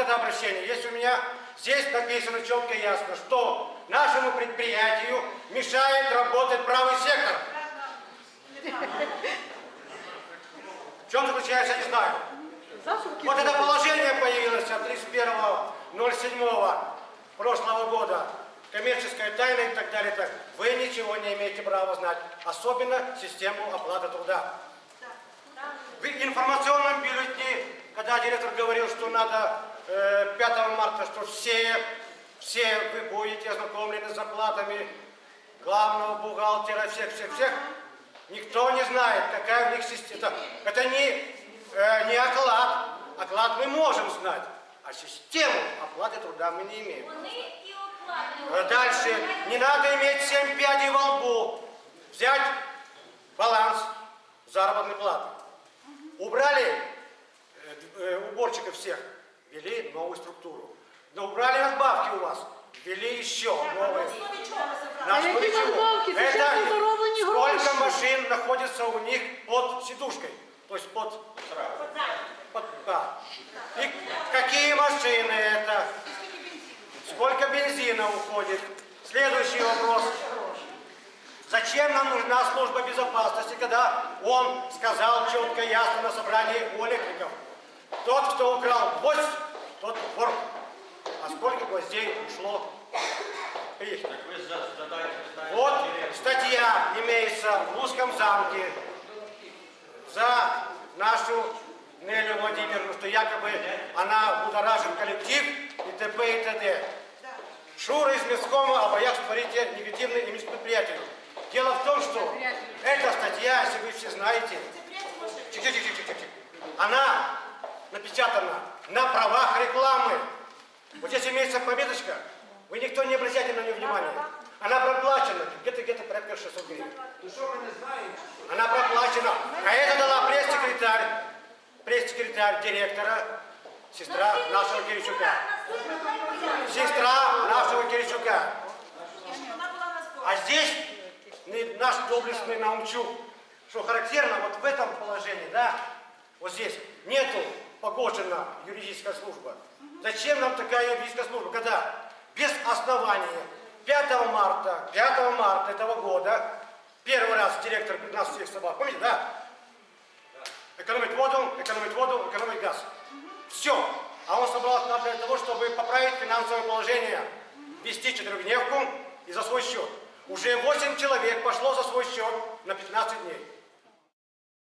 это обращение. Есть у меня, здесь написано четко и ясно, что нашему предприятию мешает работать правый сектор. В чем заключается, не знаю. Вот это положение появилось от 31.07 прошлого года. Коммерческая тайна и так далее. Так. Вы ничего не имеете права знать. Особенно систему оплаты труда. В информационном бюллетне, когда директор говорил, что надо 5 марта, что все, все вы будете ознакомлены с зарплатами главного бухгалтера, всех-всех-всех, никто не знает, какая у них система. Это не, э, не оклад. Оклад мы можем знать, а систему оплаты труда мы не имеем. Э, Дальше. Не надо иметь 7 пядей во лбу. Взять баланс заработной платы. Убрали э, э, уборщиков всех, ввели новую структуру. Но убрали надбавки у вас, ввели еще новые. На А основе які чего? надбавки? Зачем Это зароблені сколько гроші? машин находится у них под сидушкой, то есть под, под да. И какие машины это? Сколько бензина уходит? Следующий вопрос. Зачем нам нужна служба безопасности, когда он сказал четко и ясно на собрании у электриков? тот, кто украл гвоздь, тот вор. А сколько гвоздей ушло? Их. Вот статья имеется в Лузском замке за нашу Нелю Владимировну, что якобы она будоражит коллектив и т.п. и т.д. Шура из Мяскома о боях створить негативный имидж предприятию. Дело в том, что эта статья, если вы все знаете, она напечатана на правах рекламы. Вот здесь имеется пометочка, вы никто не обращайте на нее внимания. Она проплачена, где-то где-то порядка 600 гривен. Она проплачена. А это дала пресс-секретарь, пресс-секретарь директора, сестра нашего Киричука. Сестра нашего Киричука. А здесь наш доблестный Наумчук, что характерно вот в этом положении, да, вот здесь нету погожена юридическая служба. Зачем нам такая юридическая служба, когда без основания 5 марта, 5 марта этого года, первый раз директор нас всех собак, помните, да? Экономить воду, экономить воду, экономить газ. Все. А он собрался нас для того, чтобы поправить финансовое положение, вести четырехдневку и за свой счет. Уже 8 человек пошло за свой счет на 15 дней.